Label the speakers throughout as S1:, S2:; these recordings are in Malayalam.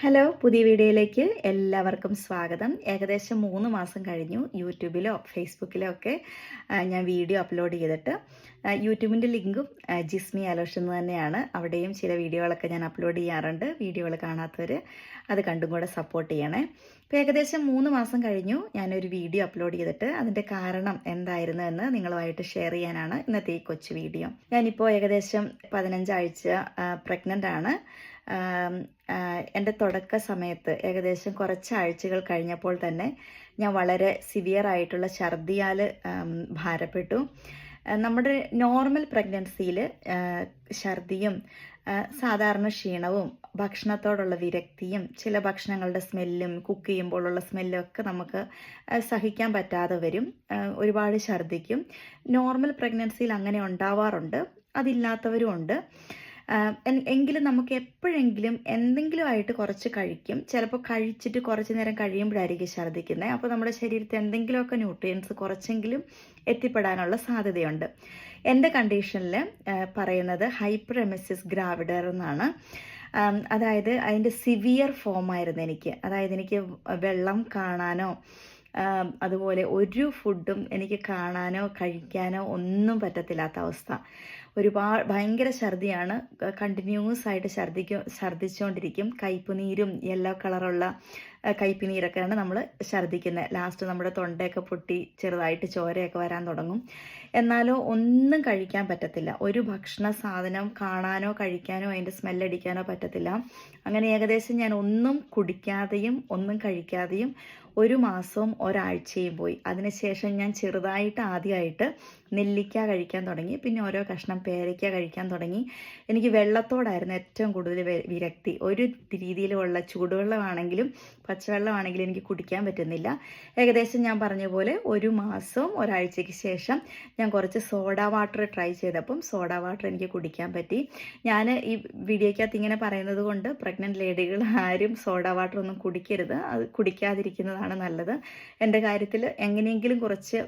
S1: ഹലോ പുതിയ വീഡിയോയിലേക്ക് എല്ലാവർക്കും സ്വാഗതം. ഏകദേശം മൂന്ന് മാസം കഴിഞ്ഞു യൂട്യൂബിലോ ഫേസ്ബുക്കിലോ ഒക്കെ ഞാൻ വീഡിയോ അപ്ലോഡ് ചെയ്തിട്ട്. യൂട്യൂബിന്റെ ലിങ്കും ജിസ്മി ആലോഷ് തന്നെയാണ്. അവിടെയും ചില വീഡിയോകളൊക്കെ ഞാൻ അപ്ലോഡ് ചെയ്യാറുണ്ട്. വീഡിയോകൾ കാണാത്തവർ അത് കണ്ടും കൂടെ സപ്പോർട്ട് ചെയ്യണേ. ഇപ്പോൾ ഏകദേശം മൂന്ന് മാസം കഴിഞ്ഞു ഞാനൊരു വീഡിയോ അപ്ലോഡ് ചെയ്തിട്ട് അതിന്റെ കാരണം എന്തായിരുന്നു എന്ന് നിങ്ങളുമായിട്ട് ഷെയർ ചെയ്യാനാണ് ഇന്നത്തെ ഈ കൊച്ചു വീഡിയോ. ഞാനിപ്പോൾ ഏകദേശം പതിനഞ്ചാഴ്ച പ്രഗ്നന്റ് ആണ്. എന്റെ തുടക്ക സമയത്ത് ഏകദേശം കുറച്ച് ആഴ്ചകൾ കഴിഞ്ഞപ്പോൾ തന്നെ ഞാൻ വളരെ സിവിയർ ആയിട്ടുള്ള ഛർദിയാൽ ഭാരപ്പെട്ടു. നമ്മുടെ നോർമൽ പ്രഗ്നൻസിയിൽ ഛർദിയും സാധാരണ ക്ഷീണവും ഭക്ഷണത്തോടുള്ള വിരക്തിയും ചില ഭക്ഷണങ്ങളുടെ സ്മെല്ലും കുക്ക് ചെയ്യുമ്പോഴുള്ള സ്മെല്ലും ഒക്കെ നമുക്ക് സഹിക്കാൻ പറ്റാതെ വരും. ഒരുപാട് ഛർദിക്കും. നോർമൽ പ്രഗ്നൻസിയിൽ അങ്ങനെ ഉണ്ടാവാറുണ്ട്. അതില്ലാത്തവരും ഉണ്ട്. എങ്കിലും നമുക്ക് എപ്പോഴെങ്കിലും എന്തെങ്കിലും ആയിട്ട് കുറച്ച് കഴിക്കും. ചിലപ്പോൾ കഴിച്ചിട്ട് കുറച്ച് നേരം കഴിയുമ്പോഴായിരിക്കും ഛർദ്ദിക്കുന്നത്. അപ്പോൾ നമ്മുടെ ശരീരത്തിൽ എന്തെങ്കിലുമൊക്കെ ന്യൂട്രിയൻസ് കുറച്ചെങ്കിലും എത്തിപ്പെടാനുള്ള സാധ്യതയുണ്ട്. എന്റെ കണ്ടീഷനിൽ പറയുന്നത് ഹൈപ്പർ എമസിസ് ഗ്രാവിഡർ എന്നാണ് അതായത് അതിന്റെ സിവിയർ ഫോം ആയിരുന്നു എനിക്ക്. അതായത് എനിക്ക് വെള്ളം കാണാനോ അതുപോലെ ഒരു ഫുഡും എനിക്ക് കാണാനോ കഴിക്കാനോ ഒന്നും പറ്റത്തില്ലാത്ത അവസ്ഥ. ഒരുപാട് ഭയങ്കര ഛർദിയാണ്. കണ്ടിന്യൂസ് ആയിട്ട് ഛർദിക്കും ഛർദിച്ചുകൊണ്ടിരിക്കും കയ്പുനീരും യെല്ലോ കളറുള്ള കയ്പുനീരൊക്കെയാണ് നമ്മൾ ഛർദ്ദിക്കുന്നത് ലാസ്റ്റ് നമ്മുടെ തൊണ്ടയൊക്കെ പൊട്ടി ചെറുതായിട്ട് ചോരയൊക്കെ വരാൻ തുടങ്ങും. എന്നാലോ ഒന്നും കഴിക്കാൻ പറ്റത്തില്ല. ഒരു ഭക്ഷണ സാധനം കാണാനോ കഴിക്കാനോ അതിന്റെ സ്മെല്ലടിക്കാനോ പറ്റത്തില്ല. അങ്ങനെ ഏകദേശം ഞാൻ ഒന്നും കുടിക്കാതെയും ഒന്നും കഴിക്കാതെയും ഒരു മാസവും ഒരാഴ്ചയും പോയി. അതിനുശേഷം ഞാൻ ചെറുതായിട്ട് ആദ്യമായിട്ട് നെല്ലിക്ക കഴിക്കാൻ തുടങ്ങി. പിന്നെ ഓരോ കഷ്ണം പേരയ്ക്ക കഴിക്കാൻ തുടങ്ങി. എനിക്ക് വെള്ളത്തോടായിരുന്നു ഏറ്റവും കൂടുതൽ വിരക്തി. ഒരു രീതിയിലുമുള്ള ചൂടുവെള്ളമാണെങ്കിലും പച്ചവെള്ളമാണെങ്കിലും എനിക്ക് കുടിക്കാൻ പറ്റുന്നില്ല. ഏകദേശം ഞാൻ പറഞ്ഞ പോലെ ഒരു മാസവും ഒരാഴ്ചയ്ക്ക് ശേഷം ഞാൻ കുറച്ച് സോഡ വാട്ടർ ട്രൈ ചെയ്തപ്പം സോഡ വാട്ടർ എനിക്ക് കുടിക്കാൻ പറ്റി. ഞാൻ ഈ വീഡിയോയ്ക്കകത്ത് ഇങ്ങനെ പറയുന്നത് കൊണ്ട് പ്രഗ്നന്റ് ലേഡികൾ ആരും സോഡ വാട്ടർ ഒന്നും കുടിക്കരുത്. അത് കുടിക്കാതിരിക്കുന്നതാണ് നല്ലത്. എന്റെ കാര്യത്തിൽ എങ്ങനെയെങ്കിലും കുറച്ച്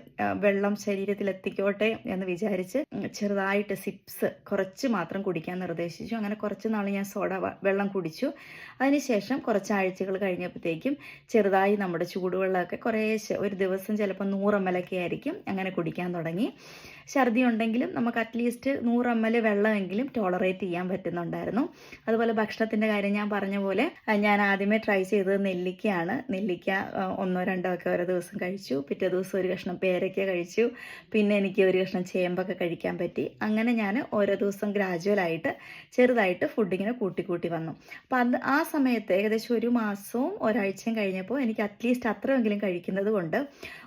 S1: വെള്ളം ശരീരത്തിൽ എത്തിക്കോട്ടെ എന്ന് വിചാരിച്ച് ചെറുതായിട്ട് സിപ്സ് കുറച്ച് മാത്രം കുടിക്കാൻ നിർദ്ദേശിച്ചു. അങ്ങനെ കുറച്ച് നാൾ ഞാൻ സോഡ വെള്ളം കുടിച്ചു. അതിനുശേഷം കുറച്ച് ആഴ്ചകൾ കഴിഞ്ഞപ്പോഴത്തേക്കും ചെറുതായി നമ്മുടെ ചൂടുവെള്ളമൊക്കെ കുറേശ്ശെ ഒരു ദിവസം ചിലപ്പോൾ നൂറ് എം എൽ ആയിരിക്കും അങ്ങനെ കുടിക്കാൻ തുടങ്ങി. ഛർദി ഉണ്ടെങ്കിലും നമുക്ക് അറ്റ്ലീസ്റ്റ് നൂറ് എം എൽ വെള്ളമെങ്കിലും ടോളറേറ്റ് ചെയ്യാൻ പറ്റുന്നുണ്ടായിരുന്നു. അതുപോലെ ഭക്ഷണത്തിന്റെ കാര്യം ഞാൻ പറഞ്ഞ പോലെ ഞാൻ ആദ്യമേ ട്രൈ ചെയ്തത് നെല്ലിക്കയാണ്. നെല്ലിക്ക ഒന്നോ രണ്ടോ ഒക്കെ ഓരോ ദിവസം കഴിച്ചു. പിറ്റേ ദിവസം ഒരു കഷ്ണം പേരയ്ക്ക കഴിച്ചു. പിന്നെ എനിക്ക് ഒരു കഷ്ണം ചേമ്പൊക്കെ കഴിക്കാൻ പറ്റി. അങ്ങനെ ഞാൻ ഓരോ ദിവസം ഗ്രാജുവലായിട്ട് ചെറുതായിട്ട് ഫുഡ് ഇങ്ങനെ കൂട്ടി കൂട്ടി വന്നു. അപ്പം അത് ആ സമയത്ത് ഏകദേശം ഒരു മാസവും ഒരാഴ്ചയും കഴിഞ്ഞപ്പോൾ എനിക്ക് അറ്റ്ലീസ്റ്റ് അത്രയെങ്കിലും കഴിക്കുന്നത് കൊണ്ട്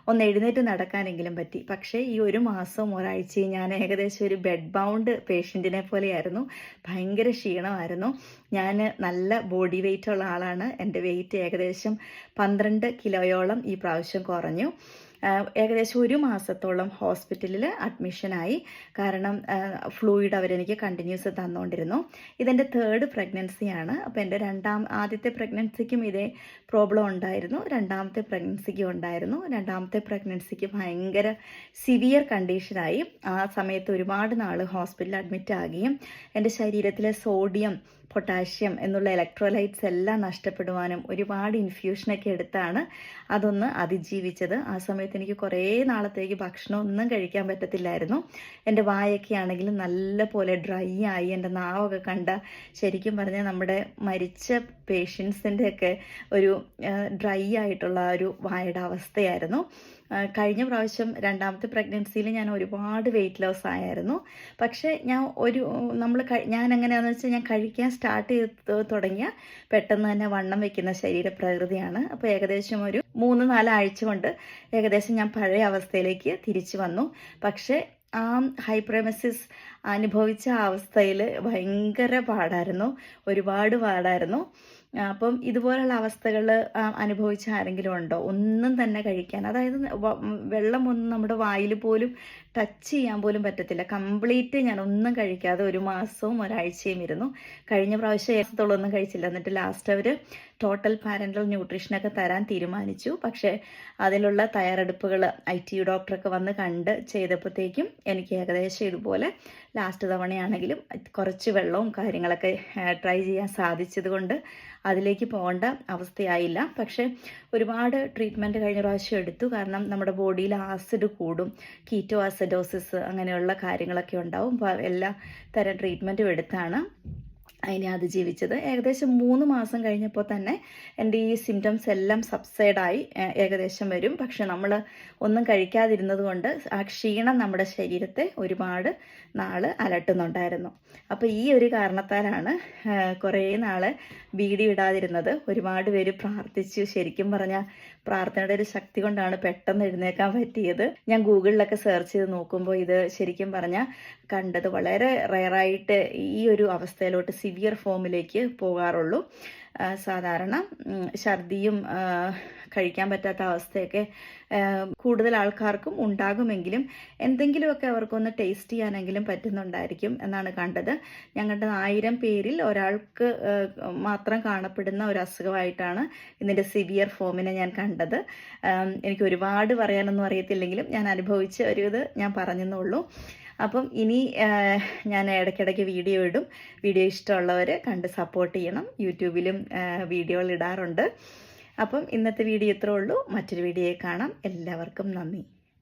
S1: ഒന്ന് എഴുന്നേറ്റ് നടക്കാനെങ്കിലും പറ്റി. പക്ഷേ ഈ ഒരു മാസവും ഒരാഴ്ചയും ഞാൻ ഏകദേശം ഒരു ബെഡ് ബൗണ്ട് പേഷ്യന്റിനെ പോലെയായിരുന്നു. ഭയങ്കര ക്ഷീണമായിരുന്നു. ഞാൻ നല്ല ബോഡി വെയിറ്റ് ഉള്ള ആളാണ്. എന്റെ വെയിറ്റ് ഏകദേശം പന്ത്രണ്ട് കിലോയോളം ഈ പ്രാവശ്യം കുറഞ്ഞു. ഏകദേശം ഒരു മാസത്തോളം ഹോസ്പിറ്റലിൽ അഡ്മിഷനായി. കാരണം ഫ്ലൂയിഡ് അവരെനിക്ക് കണ്ടിന്യൂസ് തന്നുകൊണ്ടിരുന്നു ഇതെന്റെ തേർഡ് പ്രഗ്നൻസിയാണ് അപ്പോൾ എന്റെ രണ്ടാം ആദ്യത്തെ പ്രഗ്നൻസിക്കും ഇതേ പ്രോബ്ലം ഉണ്ടായിരുന്നു. രണ്ടാമത്തെ പ്രഗ്നൻസിക്കും ഉണ്ടായിരുന്നു. രണ്ടാമത്തെ പ്രഗ്നൻസിക്ക് ഭയങ്കര സിവിയർ കണ്ടീഷനായി ആ സമയത്ത് ഒരുപാട് നാൾ ഹോസ്പിറ്റലിൽ അഡ്മിറ്റ് ആകുകയും എന്റെ ശരീരത്തിലെ സോഡിയം പൊട്ടാഷ്യം എന്നുള്ള ഇലക്ട്രോലൈറ്റ്സ് എല്ലാം നഷ്ടപ്പെടുവാനും ഒരുപാട് ഇൻഫ്യൂഷനൊക്കെ എടുത്താണ് അതൊന്ന് അതിജീവിച്ചത്. ആ സമയത്ത് എനിക്ക് കുറേ നാളത്തേക്ക് ഭക്ഷണം ഒന്നും കഴിക്കാൻ പറ്റത്തില്ലായിരുന്നു. എന്റെ വായൊക്കെ ആണെങ്കിലും നല്ല പോലെ ഡ്രൈ ആയി എന്റെ നാവൊക്കെ കണ്ട ശരിക്കും പറഞ്ഞാൽ നമ്മുടെ മരിച്ച പേഷ്യൻസിന്റെയൊക്കെ ഒരു ഡ്രൈ ആയിട്ടുള്ള ഒരു വായുടെ അവസ്ഥയായിരുന്നു. കഴിഞ്ഞ പ്രാവശ്യം രണ്ടാമത്തെ പ്രഗ്നൻസിയിൽ ഞാൻ ഒരുപാട് വെയിറ്റ് ലോസ് ആയിരുന്നു. പക്ഷേ ഞാൻ ഒരു നമ്മൾ ഞാൻ എങ്ങനെയാണെന്ന് വെച്ചാൽ ഞാൻ കഴിക്കാൻ സ്റ്റാർട്ട് ചെയ്ത് തുടങ്ങിയ പെട്ടെന്ന് തന്നെ വണ്ണം വെക്കുന്ന ശരീരപ്രകൃതിയാണ് അപ്പോൾ ഏകദേശം ഒരു മൂന്ന് നാലാഴ്ച കൊണ്ട് ഏകദേശം ഞാൻ പഴയ അവസ്ഥയിലേക്ക് തിരിച്ചു വന്നു. പക്ഷേ ആ ഹൈപ്രമസിസ് അനുഭവിച്ച അവസ്ഥയിൽ ഭയങ്കര പാടായിരുന്നു. ഒരുപാട് പാടായിരുന്നു. അപ്പം ഇതുപോലുള്ള അവസ്ഥകൾ അനുഭവിച്ച ആരെങ്കിലും ഉണ്ടോ? ഒന്നും തന്നെ കഴിക്കാൻ അതായത് വെള്ളം ഒന്നും നമ്മുടെ വായിൽ പോലും ടച്ച് ചെയ്യാൻ പോലും പറ്റത്തില്ല. കംപ്ലീറ്റ് ഞാൻ ഒന്നും കഴിക്കാതെ ഒരു മാസവും ഒരാഴ്ചയും ഇരുന്നു. കഴിഞ്ഞ പ്രാവശ്യം ഏസത്തോളം കഴിച്ചില്ല. എന്നിട്ട് ലാസ്റ്റ് അവർ ടോട്ടൽ പാരന്റൽ ന്യൂട്രീഷനൊക്കെ തരാൻ തീരുമാനിച്ചു. പക്ഷേ അതിലുള്ള തയ്യാറെടുപ്പുകൾ ഐ ടി ഡോക്ടറൊക്കെ വന്ന് കണ്ട് ചെയ്തപ്പോഴത്തേക്കും എനിക്ക് ഏകദേശം ഇതുപോലെ ലാസ്റ്റ് തവണയാണെങ്കിലും കുറച്ച് വെള്ളവും കാര്യങ്ങളൊക്കെ ട്രൈ ചെയ്യാൻ സാധിച്ചതുകൊണ്ട് അതിലേക്ക് പോകേണ്ട അവസ്ഥയായില്ല. പക്ഷേ ഒരുപാട് ട്രീറ്റ്മെന്റ് കഴിഞ്ഞ പ്രാവശ്യം എടുത്തു. കാരണം നമ്മുടെ ബോഡിയിൽ ആസിഡ് കൂടും കീറ്റോ ആസിഡോസിസ് അങ്ങനെയുള്ള കാര്യങ്ങളൊക്കെ ഉണ്ടാവും. എല്ലാ തരം ട്രീറ്റ്മെന്റും എടുത്താണ്. അതിനെ അതിജീവിച്ചത്. ഏകദേശം മൂന്ന് മാസം കഴിഞ്ഞപ്പോൾ തന്നെ എന്റെ ഈ സിംറ്റംസ് എല്ലാം സബ്സൈഡായി ഏകദേശം വരും. പക്ഷെ നമ്മൾ ഒന്നും കഴിക്കാതിരുന്നത് കൊണ്ട് ആ ക്ഷീണം നമ്മുടെ ശരീരത്തെ ഒരുപാട് നാൾ അലട്ടുന്നുണ്ടായിരുന്നു. അപ്പോൾ ഈ ഒരു കാരണത്താലാണ് കുറേ നാൾ വീഡിയോ ഇടാതിരുന്നത്. ഒരുപാട് പേര് പ്രാർത്ഥിച്ചു. ശരിക്കും പറഞ്ഞാൽ പ്രാർത്ഥനയുടെ ഒരു ശക്തി കൊണ്ടാണ് പെട്ടെന്ന് എഴുന്നേക്കാൻ പറ്റിയത്. ഞാൻ ഗൂഗിളിലൊക്കെ സെർച്ച് ചെയ്ത് നോക്കുമ്പോൾ ഇത് ശരിക്കും പറഞ്ഞാൽ കണ്ടത് വളരെ റയറായിട്ട് ഈ ഒരു അവസ്ഥയിലോട്ട് സിവിയർ ഫോമിലേക്ക് പോകാറുള്ളൂ. സാധാരണ ഛർദിയും കഴിക്കാൻ പറ്റാത്ത അവസ്ഥയൊക്കെ കൂടുതൽ ആൾക്കാർക്കും ഉണ്ടാകുമെങ്കിലും എന്തെങ്കിലുമൊക്കെ അവർക്കൊന്ന് ടേസ്റ്റ് ചെയ്യാനെങ്കിലും പറ്റുന്നുണ്ടായിരിക്കും എന്നാണ് കണ്ടത്. ഞങ്ങളുടെ ആയിരം പേരിൽ ഒരാൾക്ക് മാത്രം കാണപ്പെടുന്ന ഒരു അസുഖമായിട്ടാണ് ഇതിന്റെ സിവിയർ ഫോമിനെ ഞാൻ കണ്ടത്. എനിക്ക് ഒരുപാട് പറയാനൊന്നും അറിയത്തില്ലെങ്കിലും ഞാൻ അനുഭവിച്ച ഒരു ഇത് ഞാൻ പറഞ്ഞെന്നുള്ളൂ. അപ്പം ഇനി ഞാൻ ഇടയ്ക്കിടയ്ക്ക് വീഡിയോ ഇടും. വീഡിയോ ഇഷ്ടമുള്ളവർ കണ്ട് സപ്പോർട്ട് ചെയ്യണം. യൂട്യൂബിലും വീഡിയോകൾ ഇടാറുണ്ട്. അപ്പം ഇന്നത്തെ വീഡിയോ ഇത്രേ ഉള്ളൂ. മറ്റൊരു വീഡിയോയെ കാണാം. എല്ലാവർക്കും നന്ദി.